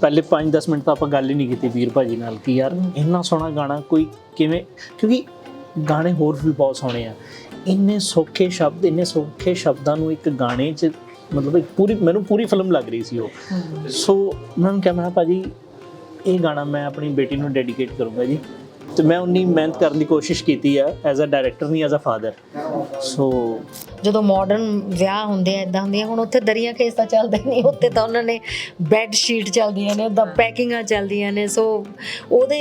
ਪਹਿਲੇ 5-10 ਮਿੰਟ ਤਾਂ ਆਪਾਂ ਗੱਲ ਹੀ ਨਹੀਂ ਕੀਤੀ ਵੀਰ ਭਾਜੀ ਨਾਲ ਕਿ ਯਾਰ ਇੰਨਾ ਸੋਹਣਾ ਗਾਣਾ ਕੋਈ ਕਿਵੇਂ ਕਿਉਂਕਿ ਗਾਣੇ ਹੋਰ ਵੀ ਬਹੁਤ ਸੋਹਣੇ ਆ। ਇੰਨੇ ਸੌਖੇ ਸ਼ਬਦ ਇੰਨੇ ਸੌਖੇ ਸ਼ਬਦਾਂ ਨੂੰ ਇੱਕ ਗਾਣੇ 'ਚ ਮਤਲਬ ਇੱਕ ਪੂਰੀ ਮੈਨੂੰ ਪੂਰੀ ਫਿਲਮ ਲੱਗ ਰਹੀ ਸੀ ਉਹ। ਸੋ ਮੈਂ ਕਿਹਾ ਮੈਂ ਭਾਜੀ ਇਹ ਗਾਣਾ ਮੈਂ ਆਪਣੀ ਬੇਟੀ ਨੂੰ ਡੈਡੀਕੇਟ ਕਰੂੰਗਾ ਜੀ। ਤੇ ਮੈਂ ਉਨੀ ਮਿਹਨਤ ਕਰਨ ਦੀ ਕੋਸ਼ਿਸ਼ ਕੀਤੀ ਆ ਐਜ਼ ਅ ਡਾਇਰੈਕਟਰ ਨਹੀਂ ਐਜ਼ ਅ ਫਾਦਰ ਸੋ ਜਦੋਂ ਮਾਡਰਨ ਵਿਆਹ ਹੁੰਦੇ ਆ ਇਦਾਂ ਹੁੰਦੀਆਂ ਹੁਣ ਉੱਥੇ ਦਰੀਆਂ ਖੇਸ ਤਾਂ ਚੱਲਦੇ ਨਹੀਂ ਉੱਥੇ ਤਾਂ ਉਹਨਾਂ ਨੇ ਬੈੱਡ ਸ਼ੀਟ ਚੱਲਦੀਆਂ ਨੇ ਉਹਦਾ ਪੈਕਿੰਗਾਂ ਚੱਲਦੀਆਂ ਨੇ ਸੋ ਉਹਦੇ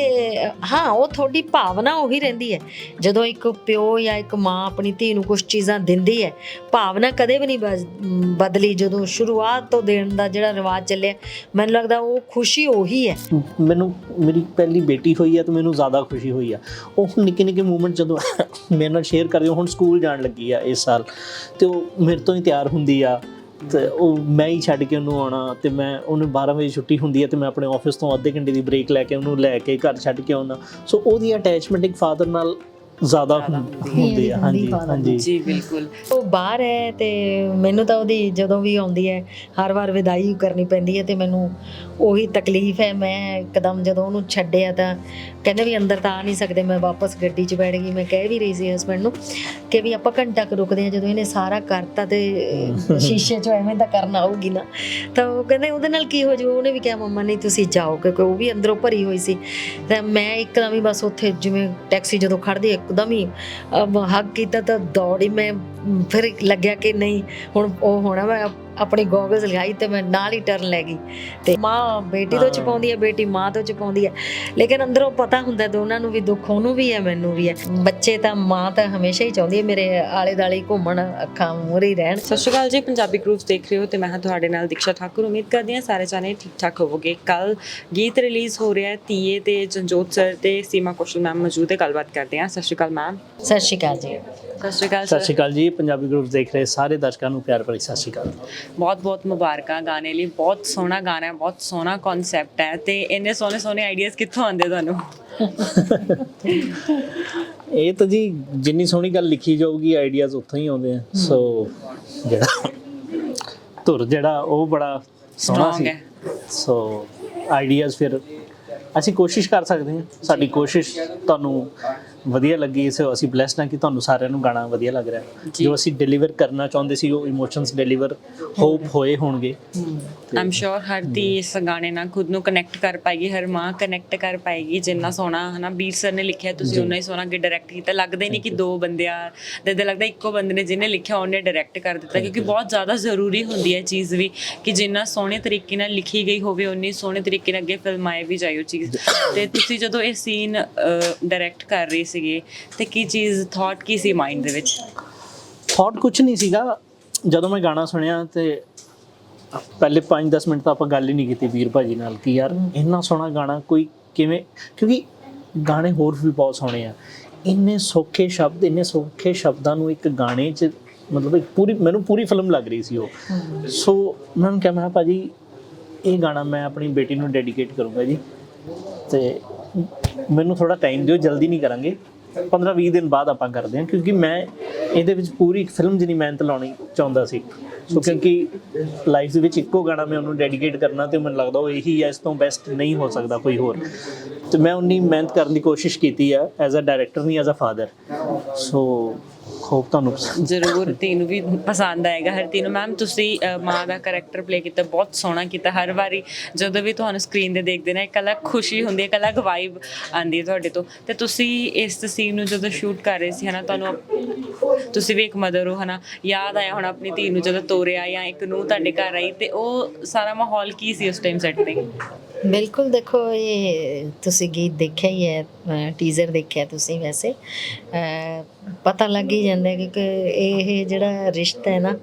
ਹਾਂ ਉਹ ਤੁਹਾਡੀ ਭਾਵਨਾ ਉਹੀ ਰਹਿੰਦੀ ਹੈ। ਜਦੋਂ ਇੱਕ ਪਿਓ ਜਾਂ ਇੱਕ ਮਾਂ ਆਪਣੀ ਧੀ ਨੂੰ ਕੁਝ ਚੀਜ਼ਾਂ ਦਿੰਦੀ ਹੈ ਭਾਵਨਾ ਕਦੇ ਵੀ ਨਹੀਂ ਬਦਲੀ। ਜਦੋਂ ਸ਼ੁਰੂਆਤ ਤੋਂ ਦੇਣ ਦਾ ਜਿਹੜਾ ਰਿਵਾਜ ਚੱਲਿਆ ਮੈਨੂੰ ਲੱਗਦਾ ਉਹ ਖੁਸ਼ੀ ਉਹੀ ਹੈ। ਮੈਨੂੰ ਮੇਰੀ ਪਹਿਲੀ ਬੇਟੀ ਹੋਈ ਆ ਤੇ ਮੈਨੂੰ ਜ਼ਿਆਦਾ ਖੁਸ਼ੀ ਹੋਈ ਆ। ਉਹ ਨਿੱਕੇ ਨਿੱਕੇ ਮੂਮੈਂਟ ਜਦੋਂ ਮੇਰੇ ਨਾਲ ਸ਼ੇਅਰ ਕਰਦੀ ਹੁਣ ਸਕੂਲ ਜਾਣ ਲੱਗੀ ਆ ਇਸ ਸਾਲ। ਤੇ ਉਹ ਮੇਰੇ ਤੋਂ ਹੀ ਤਿਆਰ ਹੁੰਦੀ ਆ। ਤੇ ਉਹ ਮੈਂ ਹੀ ਛੱਡ ਕੇ ਉਹਨੂੰ ਆਉਣਾ ਤੇ ਮੈਂ ਉਹਨੂੰ 12 ਵਜੇ ਛੁੱਟੀ ਹੁੰਦੀ ਹੈ ਤੇ ਮੈਂ ਆਪਣੇ ਆਫਿਸ ਤੋਂ ਅੱਧੇ ਘੰਟੇ ਦੀ ਬ੍ਰੇਕ ਲੈ ਕੇ ਉਹਨੂੰ ਲੈ ਕੇ ਘਰ ਛੱਡ ਕੇ ਆਉਣਾ ਸੋ ਉਹਦੀ ਅਟੈਚਮੈਂਟ ਇੱਕ ਫਾਦਰ ਨਾਲ ਜ਼ਿਆਦਾ ਹੁੰਦੀ ਆ। ਹਾਂਜੀ ਹਾਂਜੀ। ਜੀ ਬਿਲਕੁਲ। ਉਹ ਬਾਹਰ ਹੈ ਤੇ ਮੈਨੂੰ ਤਾਂ ਉਹਦੀ ਜਦੋਂ ਵੀ ਆਉਂਦੀ ਹੈ ਹਰ ਵਾਰ ਵਿਦਾਈ ਕਰਨੀ ਪੈਂਦੀ ਹੈ ਤੇ ਮੈਨੂੰ ਉਹੀ ਤਕਲੀਫ ਹੈ। ਮੈਂ ਇੱਕਦਮ ਜਦੋਂ ਉਹਨੂੰ ਛੱਡਿਆ ਤਾਂ ਕਹਿੰਦੇ ਵੀ ਅੰਦਰ ਤਾਂ ਆ ਨਹੀਂ ਸਕਦੇ ਮੈਂ ਵਾਪਸ ਗੱਡੀ 'ਚ ਬੈਠ ਗਈ ਮੈਂ ਕਹਿ ਵੀ ਰਹੀ ਸੀ ਹਸਬੰਡ ਨੂੰ ਕਿ ਵੀ ਆਪਾਂ ਘੰਟਾ ਕੁ ਰੁਕਦੇ ਆ ਜਦੋਂ ਇਹਨੇ ਸਾਰਾ ਕਰਤਾ ਤੇ ਸ਼ੀਸ਼ੇ 'ਚੋਂ ਐਵੇਂ ਤਾਂ ਕਰਨਾ ਆਊਗੀ ਨਾ। ਤਾਂ ਉਹ ਕਹਿੰਦੇ ਉਹਦੇ ਨਾਲ ਕੀ ਹੋ ਜਾਊ ਉਹਨੇ ਵੀ ਕਿਹਾ ਮੰਮਾ ਨਹੀਂ ਤੁਸੀਂ ਜਾਓ ਕਿਉਂਕਿ ਉਹ ਵੀ ਅੰਦਰੋਂ ਭਰੀ ਹੋਈ ਸੀ। ਤੇ ਮੈਂ ਇੱਕਦਮ ਹੀ ਬਸ ਉੱਥੇ ਜਿਵੇਂ ਟੈਕਸੀ ਜਦੋਂ ਖੜਦੀ ਇੱਕਦਮ ਹੀ ਹੱਗ ਕੀਤਾ ਤਾਂ ਦੌੜੀ ਮੈਂ ਫਿਰ ਲੱਗਿਆ ਕਿ ਨਹੀਂ ਹੁਣ ਉਹ ਹੋਣਾ ਮੈਂ ਆਪਣੀ ਗੋਗਲਸ ਲਗਾਈ ਤੇ ਮੈਂ ਨਾਲ ਹੀ ਟਰਨ ਲੈ ਗਈ। ਤੇ ਮਾਂ ਬੇਟੀ ਤੋਂ ਚਪਾਉਂਦੀ ਹੈ ਬੇਟੀ ਮਾਂ ਤੋਂ ਚਪਾਉਂਦੀ ਹੈ ਲੇਕਿਨ ਅੰਦਰੋਂ ਪਤਾ ਹੁੰਦਾ ਦੋਨਾਂ ਨੂੰ ਵੀ ਦੁੱਖ ਉਹਨੂੰ ਵੀ ਹੈ ਮੈਨੂੰ ਵੀ ਹੈ। ਬੱਚੇ ਤਾਂ ਮਾਂ ਤਾਂ ਹਮੇਸ਼ਾ ਹੀ ਚਾਹੁੰਦੀ ਹੈ ਮੇਰੇ ਆਲੇ ਦਾਲੇ ਘੁੰਮਣ ਅੱਖਾਂ ਮੂਹਰੇ ਰਹਿਣ। ਸਤਿ ਸ਼੍ਰੀ ਅਕਾਲ ਜੀ ਪੰਜਾਬੀ ਗਰੁੱਪਸ ਦੇਖ ਰਹੇ ਹੋ ਤੇ ਮੈਂ ਹਾਂ ਤੁਹਾਡੇ ਨਾਲ ਦੀਕਸ਼ਾ ਠਾਕੁਰ। ਉਮੀਦ ਕਰਦੀ ਹਾਂ ਸਾਰੇ ਜਾਣੇ ਠੀਕ ਠਾਕ ਹੋਵੋਗੇ। ਕੱਲ ਗੀਤ ਰਿਲੀਜ਼ ਹੋ ਰਿਹਾ ਹੈ ਤੀਏ ਤੇ ਜੰਜੋਤ ਸਰ ਤੇ ਸੀਮਾ ਕੌਸ਼ਲ ਮੈਮ ਮੌਜੂਦ ਹੈ ਗੱਲਬਾਤ ਕਰਦੇ ਹਾਂ। ਸਤਿ ਸ਼੍ਰੀ ਅਕਾਲ ਮੈਮ ਸਤਿ ਸ਼੍ਰੀ ਅਕਾਲ ਜੀ। ਸਤਿ ਸ਼੍ਰੀ ਅਕਾਲ ਸਤਿ ਸਰ ਸ਼੍ਰੀ ਅਕਾਲ ਜੀ ਪੰਜਾਬੀ ਗਰੁੱਪ ਦੇਖ ਰਹੇ ਸਾਰੇ ਦਰਸ਼ਕਾਂ ਨੂੰ ਪਿਆਰ ਭਰੀ ਸਤਿ ਸ਼੍ਰੀ ਅਕਾਲ। ਬਹੁਤ ਬਹੁਤ ਮੁਬਾਰਕਾਂ ਗਾਣੇ ਲਈ ਬਹੁਤ ਸੋਹਣਾ ਗਾਣਾ ਹੈ ਬਹੁਤ ਸੋਹਣਾ ਕਨਸੈਪਟ ਹੈ ਤੇ ਇੰਨੇ ਸੋਹਣੇ ਸੋਹਣੇ ਆਈਡੀਆਜ਼ ਕਿੱਥੋਂ ਆਉਂਦੇ ਤੁਹਾਨੂੰ? ਇਹ ਤਾਂ ਜੀ ਜਿੰਨੀ ਸੋਹਣੀ ਗੱਲ ਲਿਖੀ ਜਾਊਗੀ ਆਈਡੀਆਜ਼ ਉੱਥੋਂ ਹੀ ਆਉਂਦੇ ਆ। ਸੋ ਜਿਹੜਾ ਧੁਰ ਜਿਹੜਾ ਉਹ ਬੜਾ ਸੋਹਣਾ ਸੀ। ਹੈ। ਸੋ ਆਈਡੀਆਜ਼ ਫਿਰ ਅਸੀਂ ਕੋਸ਼ਿਸ਼ ਕਰ ਸਕਦੇ ਹਾਂ। ਸਾਡੀ ਕੋਸ਼ਿਸ਼ ਤੁਹਾਨੂੰ ਵਧੀਆ ਲੱਗੀ ਸੋ ਅਸੀਂ ਬlesed ਹਾਂ ਕਿ ਤੁਹਾਨੂੰ ਸਾਰਿਆਂ ਨੂੰ ਗਾਣਾ ਵਧੀਆ ਲੱਗ ਰਿਹਾ। ਜੀ। ਜੋ ਅਸੀਂ ਡਿਲੀਵਰ ਕਰਨਾ ਚਾਹੁੰਦੇ ਸੀ ਉਹ ਇਮੋਸ਼ਨਸ ਡਿਲੀਵਰ ਹੋਪ ਹੋਏ ਹੋਣਗੇ। ਆਮ ਸ਼ੋਰ ਹਰ ਧੀ ਇਸ ਗਾਣੇ ਨਾਲ ਖੁਦ ਨੂੰ ਕਨੈਕਟ ਕਰ ਪਾਏਗੀ ਹਰ ਮਾਂ ਕਨੈਕਟ ਕਰ ਪਾਏਗੀ ਜਿੰਨਾ ਸੋਹਣਾ ਹਨਾ ਬੀਰ ਸਰ ਨੇ ਲਿਖਿਆ ਤੁਸੀਂ ਉਹਨਾਂ ਹੀ ਸੋਹਣਾ ਕਿ ਡਾਇਰੈਕਟ ਕੀਤਾ ਲੱਗਦਾ ਹੀ ਨਹੀਂ ਕਿ ਦੋ ਬੰਦਿਆਂ ਦੇ ਦੇ ਲੱਗਦਾ ਇੱਕੋ ਬੰਦੇ ਨੇ ਜਿਹਨੇ ਲਿਖਿਆ ਉਹਨੇ ਡਾਇਰੈਕਟ ਕਰ ਦਿੱਤਾ ਕਿਉਂਕਿ ਬਹੁਤ ਜ਼ਿਆਦਾ ਜ਼ਰੂਰੀ ਹੁੰਦੀ ਹੈ ਚੀਜ਼ ਵੀ ਕਿ ਜਿੰਨਾ ਸੋਹਣੇ ਤਰੀਕੇ ਨਾਲ ਲਿਖੀ ਗਈ ਹੋਵੇ ਉਨੀ ਸੋਹਣੇ ਤਰੀਕੇ ਨਾਲ ਅੱਗੇ ਫਿਲਮਾਏ ਵੀ ਜਾਏ ਉਹ ਚੀਜ਼। ਤੇ ਤੁਸੀਂ ਜਦੋਂ ਇਹ ਸੀਨ ਡਾਇਰੈਕਟ ਕਰ ਰਹੇ ਸੀਗੇ ਤੇ ਕੀ ਚੀਜ਼ ਥਾਟ ਕੀ ਸੀ ਮਾਈਂਡ ਦੇ ਵਿੱਚ? ਥਾਟ ਕੁਝ ਨਹੀਂ ਸੀਗਾ। ਜਦੋਂ ਮੈਂ ਗਾਣਾ ਸੁਣਿਆ ਤੇ ਪਹਿਲੇ 5-10 ਮਿੰਟ ਤਾਂ ਆਪਾਂ ਗੱਲ ਹੀ ਨਹੀਂ ਕੀਤੀ ਵੀਰ ਭਾਜੀ ਨਾਲ ਕਿ ਯਾਰ ਇੰਨਾ ਸੋਹਣਾ ਗਾਣਾ ਕੋਈ ਕਿਵੇਂ ਕਿਉਂਕਿ ਗਾਣੇ ਹੋਰ ਵੀ ਬਹੁਤ ਸੋਹਣੇ ਆ। ਇੰਨੇ ਸੌਖੇ ਸ਼ਬਦ ਇੰਨੇ ਸੌਖੇ ਸ਼ਬਦਾਂ ਨੂੰ ਇੱਕ ਗਾਣੇ 'ਚ ਮਤਲਬ ਇੱਕ ਪੂਰੀ ਮੈਨੂੰ ਪੂਰੀ ਫਿਲਮ ਲੱਗ ਰਹੀ ਸੀ ਉਹ। ਸੋ ਮੈਂ ਕਿਹਾ ਮੈਂ ਕਿਹਾ, ਭਾਜੀ ਇਹ ਗਾਣਾ ਮੈਂ ਆਪਣੀ ਬੇਟੀ ਨੂੰ ਡੈਡੀਕੇਟ ਕਰੂੰਗਾ ਜੀ ਤੇ ਮੈਨੂੰ ਥੋੜਾ ਟਾਈਮ ਦਿਓ ਜਲਦੀ ਨਹੀਂ ਕਰਾਂਗੇ। 15-20 ਦਿਨ ਬਾਅਦ ਆਪਾਂ ਕਰਦੇ ਹਾਂ ਕਿਉਂਕਿ ਮੈਂ ਇਹਦੇ ਵਿੱਚ ਪੂਰੀ ਇੱਕ ਫਿਲਮ ਜਿੰਨੀ ਮਿਹਨਤ ਲਾਉਣੀ ਚਾਹੁੰਦਾ ਸੀ। ਸੋ ਕਿਉਂਕਿ ਲਾਈਫ ਦੇ ਵਿੱਚ ਇੱਕੋ ਗਾਣਾ ਮੈਂ ਉਹਨੂੰ ਡੈਡੀਕੇਟ ਕਰਨਾ ਤੇ ਮੈਨੂੰ ਲੱਗਦਾ ਉਹ ਇਹੀ ਹੈ ਇਸ ਤੋਂ ਬੈਸਟ ਨਹੀਂ ਹੋ ਸਕਦਾ ਕੋਈ ਹੋਰ। ਤੇ ਮੈਂ ਉਨੀ ਮਿਹਨਤ ਕਰਨ ਦੀ ਕੋਸ਼ਿਸ਼ ਕੀਤੀ ਆ ਐਜ਼ ਅ ਡਾਇਰੈਕਟਰ ਨਹੀਂ as a father so hope ਤੁਹਾਨੂੰ ਜ਼ਰੂਰ ਤੈਨੂੰ ਵੀ ਪਸੰਦ ਆਏਗਾ ਹਰ ਤੈਨੂੰ ਮੈਮ ਤੁਸੀਂ ਮਾਂ ਦਾ ਕੈਰੈਕਟਰ ਪਲੇ ਕੀਤਾ ਬਹੁਤ ਸੋਹਣਾ ਕੀਤਾ ਹਰ ਵਾਰੀ ਜਦੋਂ ਵੀ ਤੁਹਾਨੂੰ ਸਕਰੀਨ ਤੇ ਦੇਖਦੇ ਨੇ ਇੱਕ ਅਲੱਗ ਖੁਸ਼ੀ ਹੁੰਦੀ ਹੈ ਇੱਕ ਅਲੱਗ ਵਾਈਬ ਆਉਂਦੀ ਹੈ ਤੁਹਾਡੇ ਤੋਂ। ਤੇ ਤੁਸੀਂ ਇਸ ਸੀਨ ਨੂੰ ਜਦੋਂ ਸ਼ੂਟ ਕਰ ਰਹੇ ਸੀ ਹਨਾ ਤੁਹਾਨੂੰ ਤੁਸੀਂ ਵੀ ਇੱਕ ਮਦਰ ਹੋ ਹਨਾ ਯਾਦ ਆਇਆ ਹੁਣ ਆਪਣੀ ਧੀ ਨੂੰ ਜਦੋਂ ਤੋਰਿਆ ਜਾਂ ਇੱਕ ਨੂੰ ਤੁਹਾਡੇ ਘਰ ਆਈ ਤੇ ਉਹ ਸਾਰਾ ਮਾਹੌਲ ਕੀ ਸੀ ਉਸ ਟਾਈਮ ਸੈੱਟ ਤੇ? ਬਿਲਕੁਲ ਦੇਖੋ ਇਹ ਤੁਸੀਂ ਗੀਤ ਦੇਖਿਆ ਹੀ ਹੈ ਟੀਜ਼ਰ ਦੇਖਿਆ ਤੁਸੀਂ ਵੈਸੇ। ਪਤਾ ਲੱਗ ਹੀ ਜਾਂਦਾ ਕਿਉਂਕਿ ਇਹ ਜਿਹੜਾ ਰਿਸ਼ਤਾ ਹੈ ਨਾ,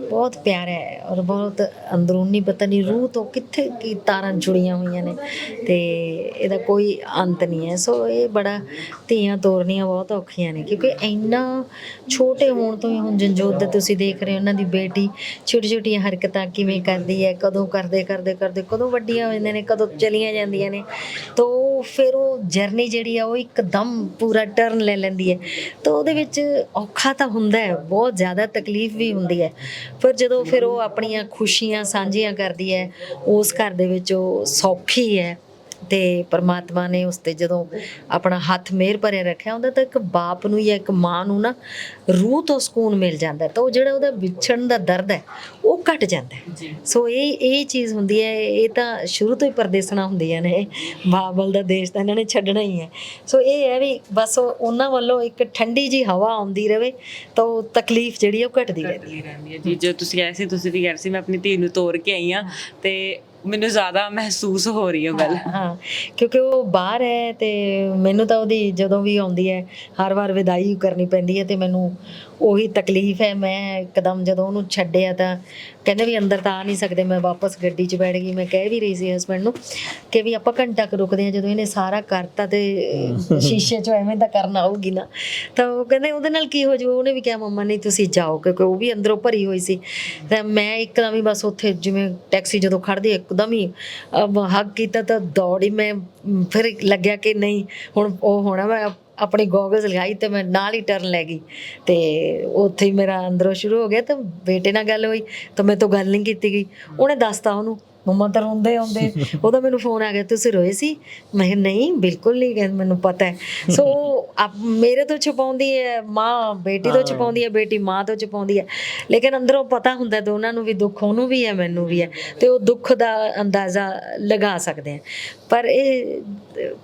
ਬਹੁਤ ਪਿਆਰਾ ਹੈ ਔਰ ਬਹੁਤ ਅੰਦਰੂਨੀ ਪਤਾ ਨਹੀਂ ਰੂਹ ਤੋਂ ਕਿੱਥੇ ਕੀ ਤਾਰਾਂ ਜੁੜੀਆਂ ਹੋਈਆਂ ਨੇ ਤੇ ਇਹਦਾ ਕੋਈ ਅੰਤ ਨਹੀਂ ਹੈ। ਸੋ ਇਹ ਬੜਾ ਧੀਆਂ ਤੋਰਨੀਆਂ ਬਹੁਤ ਔਖੀਆਂ ਨੇ ਕਿਉਂਕਿ ਇੰਨਾ ਛੋਟੇ ਹੋਣ ਤੋਂ ਹੀ ਹੁਣ ਜੰਜੋਤ ਦੇ ਤੁਸੀਂ ਦੇਖ ਰਹੇ ਹੋ, ਉਹਨਾਂ ਦੀ ਬੇਟੀ ਛੋਟੀ ਛੋਟੀਆਂ ਹਰਕਤਾਂ ਕਿਵੇਂ ਕਰਦੀ ਹੈ, ਕਦੋਂ ਕਰਦੇ ਕਰਦੇ ਕਰਦੇ, ਕਦੋਂ ਵੱਡੀਆਂ ਹੋ ਜਾਂਦੀਆਂ ਨੇ, ਕਦੋਂ ਚਲੀਆਂ ਜਾਂਦੀਆਂ ਨੇ, ਤਾਂ ਫਿਰ ਉਹ ਜਰਨੀ ਜਿਹੜੀ ਆ ਉਹ ਇੱਕਦਮ ਪੂਰਾ ਟਰਨ ਲੈ ਲੈਂਦੀ ਹੈ। ਤਾਂ ਉਹਦੇ ਵਿੱਚ ਔਖਾ ਤਾਂ ਹੁੰਦਾ ਹੈ, ਬਹੁਤ ਜ਼ਿਆਦਾ ਤਕਲੀਫ ਵੀ ਹੁੰਦੀ ਹੈ। ਪਰ ਜਦੋਂ ਫਿਰ ਉਹ ਆਪਣੀਆਂ ਖੁਸ਼ੀਆਂ ਸਾਂਝੀਆਂ ਕਰਦੀ ਹੈ, ਉਸ ਘਰ ਦੇ ਵਿੱਚ ਉਹ ਸੌਖੀ ਹੈ। ਤੇ ਪਰਮਾਤਮਾ ਨੇ ਉਸ ਤੇ ਜਦੋਂ ਆਪਣਾ ਹੱਥ ਮਿਹਰ ਭਰਿਆ ਰੱਖਿਆ ਹੁੰਦਾ ਤਾਂ ਇੱਕ ਬਾਪ ਨੂੰ ਜਾਂ ਇੱਕ ਮਾਂ ਨੂੰ ਨਾ ਰੂਹ ਤੋਂ ਸਕੂਨ ਮਿਲ ਜਾਂਦਾ। ਤਾਂ ਉਹ ਜਿਹੜਾ ਉਹਦਾ ਵਿਛੜਨ ਦਾ ਦਰਦ ਹੈ ਉਹ ਘਟ ਜਾਂਦਾ ਸੋ ਇਹ ਇਹ ਚੀਜ਼ ਹੁੰਦੀ ਹੈ ਇਹ ਤਾਂ ਸ਼ੁਰੂ ਤੋਂ ਹੀ ਪਰਦੇਸਣਾ ਹੁੰਦੀਆਂ ਨੇ ਬਾਬਲ ਦਾ ਦੇਸ਼ ਤਾਂ ਇਹਨਾਂ ਨੇ ਛੱਡਣਾ ਹੀ ਹੈ। ਸੋ ਇਹ ਹੈ ਵੀ ਬਸ ਉਹ- ਉਹਨਾਂ ਵੱਲੋਂ ਇੱਕ ਠੰਡੀ ਜੀ ਹਵਾ ਆਉਂਦੀ ਰਵੇ ਤਾਂ ਉਹ ਤਕਲੀਫ ਜਿਹੜੀ ਉਹ ਘਟਦੀ ਰਹਿੰਦੀ ਹੈ। ਜੀ ਜੋ ਤੁਸੀਂ ਆਏ ਸੀ ਤੁਸੀਂ ਵੀ ਕਹਿ ਰਹੇ ਸੀ ਮੈਂ ਆਪਣੀ ਧੀ ਨੂੰ ਤੋਰ ਕੇ ਆਈ ਆ ਤੇ ਮੈਨੂੰ ਜ਼ਿਆਦਾ ਮਹਿਸੂਸ ਹੋ ਰਹੀ ਹੈ ਗੱਲ। ਹਾਂ। ਕਿਉਂਕਿ ਉਹ ਬਾਹਰ ਹੈ ਤੇ ਮੈਨੂੰ ਤਾਂ ਉਹਦੀ ਜਦੋਂ ਵੀ ਆਉਂਦੀ ਹੈ ਹਰ ਵਾਰ ਵਿਦਾਈ ਕਰਨੀ ਪੈਂਦੀ ਹੈ ਤੇ ਮੈਨੂੰ ਉਹੀ ਤਕਲੀਫ ਹੈ ਮੈਂ ਇੱਕਦਮ ਜਦੋਂ ਉਹਨੂੰ ਛੱਡਿਆ ਤਾਂ ਕਹਿੰਦੇ ਵੀ ਅੰਦਰ ਤਾਂ ਆ ਨਹੀਂ ਸਕਦੇ ਮੈਂ ਵਾਪਸ ਗੱਡੀ 'ਚ ਬੈਠ ਗਈ ਮੈਂ ਕਹਿ ਵੀ ਰਹੀ ਸੀ ਹਸਬੰਡ ਨੂੰ ਕਿ ਵੀ ਆਪਾਂ ਘੰਟਾ ਕੁ ਰੁਕਦੇ ਹਾਂ ਜਦੋਂ ਇਹਨੇ ਸਾਰਾ ਕਰਤਾ ਤੇ ਸ਼ੀਸ਼ੇ 'ਚੋਂ ਐਵੇਂ ਤਾਂ ਕਰਨਾ ਆਊਗੀ ਨਾ। ਤਾਂ ਉਹ ਕਹਿੰਦੇ ਉਹਦੇ ਨਾਲ ਕੀ ਹੋ ਜਾਊ ਉਹਨੇ ਵੀ ਕਿਹਾ ਮੰਮਾ ਨਹੀਂ ਤੁਸੀਂ ਜਾਓ ਕਿਉਂਕਿ ਉਹ ਵੀ ਅੰਦਰੋਂ ਭਰੀ ਹੋਈ ਸੀ। ਤਾਂ ਮੈਂ ਇੱਕਦਮ ਹੀ ਬਸ ਉੱਥੇ ਜਿਵੇਂ ਟੈਕਸੀ ਜਦੋਂ ਖੜਦੀ ਇੱਕਦਮ ਹੀ ਹੱਗ ਕੀਤਾ ਤਾਂ ਦੌੜੀ ਮ, ਫਿਰ ਲੱਗਿਆ ਕਿ ਨਹੀਂ ਹੁਣ ਉਹ ਹੋਣਾ ਮੈਂ ਆਪਣੀ ਗੋਗਲਸ ਲਗਾਈ ਤੇ ਮੈਂ ਨਾਲ ਹੀ ਟਰਨ ਲੈ ਗਈ। ਤੇ ਉੱਥੇ ਹੀ ਮੇਰਾ ਅੰਦਰੋਂ ਸ਼ੁਰੂ ਹੋ ਗਿਆ ਤਾਂ ਬੇਟੇ ਨਾਲ ਗੱਲ ਹੋਈ, ਤਾਂ ਮੇਰੇ ਤੋਂ ਗੱਲ ਨਹੀਂ ਕੀਤੀ ਗਈ। ਉਹਨੇ ਦੱਸਤਾ ਉਹਨੂੰ ਮੰਮਾ ਤਾਂ ਰੋਂਦੇ ਆਉਂਦੇ। ਉਹਦਾ ਮੈਨੂੰ ਫੋਨ ਆ ਗਿਆ ਤੁਸੀਂ ਰੋਏ ਸੀ? ਮੈਂ ਕਿਹਾ, ਨਹੀਂ ਬਿਲਕੁਲ ਨਹੀਂ ਕਹਿੰਦਾ ਮੈਨੂੰ ਪਤਾ ਹੈ। ਸੋ ਆਪ- ਮੇਰੇ ਤੋਂ ਛੁਪਾਉਂਦੀ ਹੈ ਮਾਂ ਬੇਟੀ ਤੋਂ ਛੁਪਾਉਂਦੀ ਹੈ ਬੇਟੀ ਮਾਂ ਤੋਂ ਛੁਪਾਉਂਦੀ ਹੈ। ਲੇਕਿਨ ਅੰਦਰੋਂ ਪਤਾ ਹੁੰਦਾ ਦੋਨਾਂ ਨੂੰ ਵੀ ਦੁੱਖ ਉਹਨੂੰ ਵੀ ਹੈ ਮੈਨੂੰ ਵੀ ਹੈ। ਤੇ ਉਹ ਦੁੱਖ ਦਾ ਅੰਦਾਜ਼ਾ ਲਗਾ ਸਕਦੇ ਆ ਪਰ ਇਹ